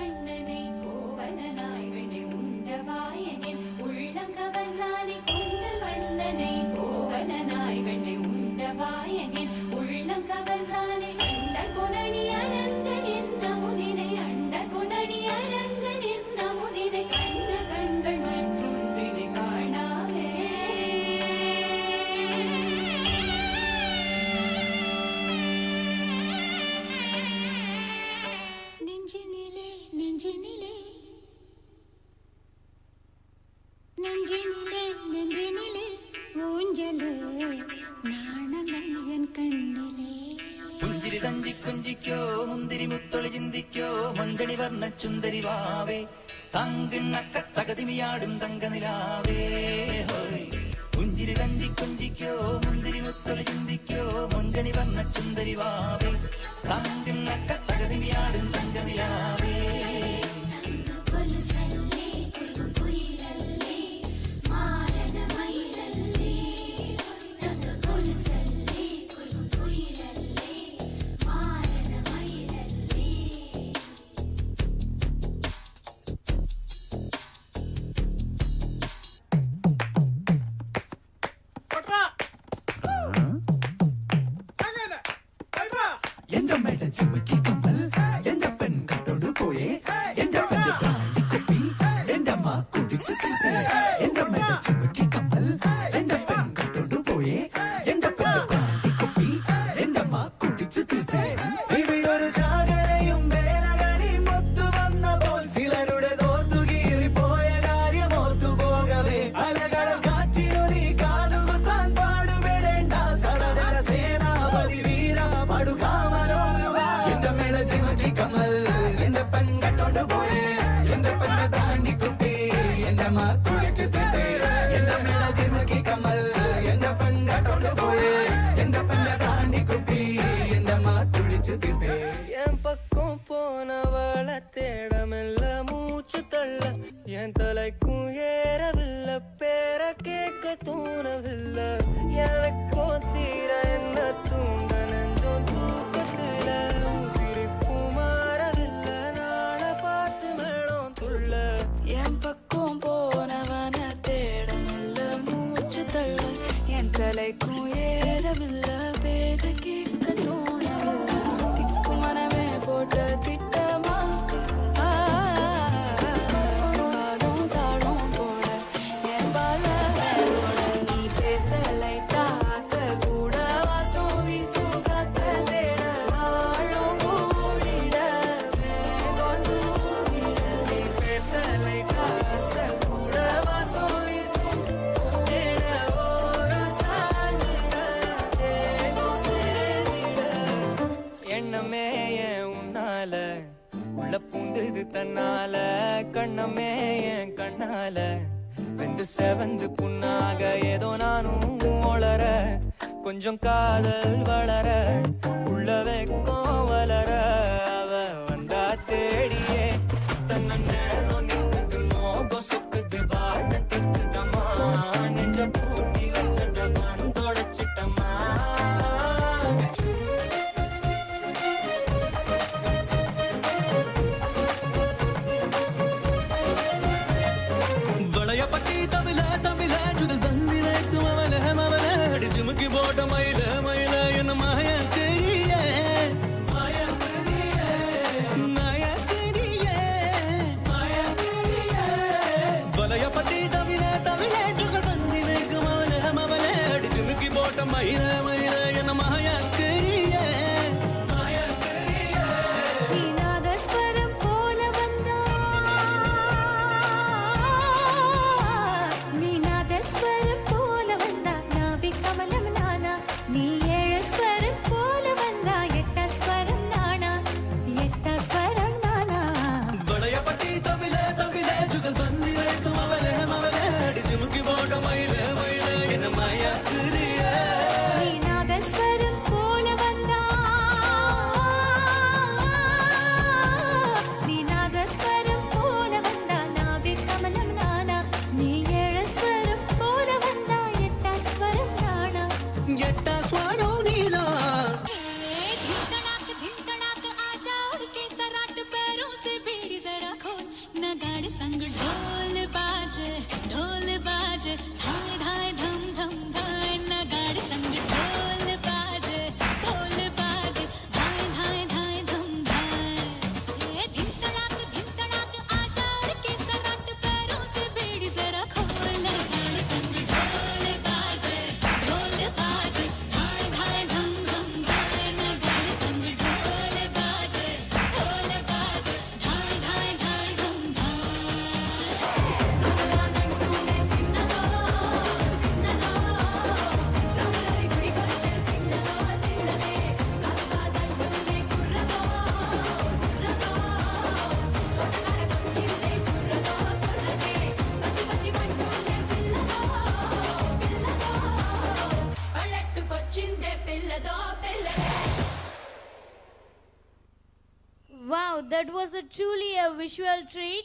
கண்ணனை கோவலனாய் வெண்ணை உண்டவாயனில் உள்ளம் கவர்ந்தானை கொண்ட வண்ணனை கோவலனாய் வெண்ணை உண்டவாயனில் உள்ளம் கவர் തഞ്ചി കുഞ്ചിക്കോ മുന്തിരി മുത്തൊളി ചിന്തിക്കോ മഞ്ചളി വർണ ചുന്തരി വാവേ. തങ്കിണ്ണക്ക തകതിമിയാടും തങ്കനിലാവേ. Chimba, keep ஓடு போய் எந்த பண்ண தாண்டி குட்டி? என்னமா தலைக்கும் ஏறவில்லை உள்ளமே ஏன் உன்னால. உள்ள பூந்தது தன்னால. கண்ணமே ஏன் கண்ணால. வெந்து செவந்து புண்ணாக ஏதோ நானும் உளர கொஞ்சம் காதல் வளர. உள்ள வைக்கும் போட்ட மயில மயில என்ன மாயாக்கிறீ that's what that was a truly a visual treat.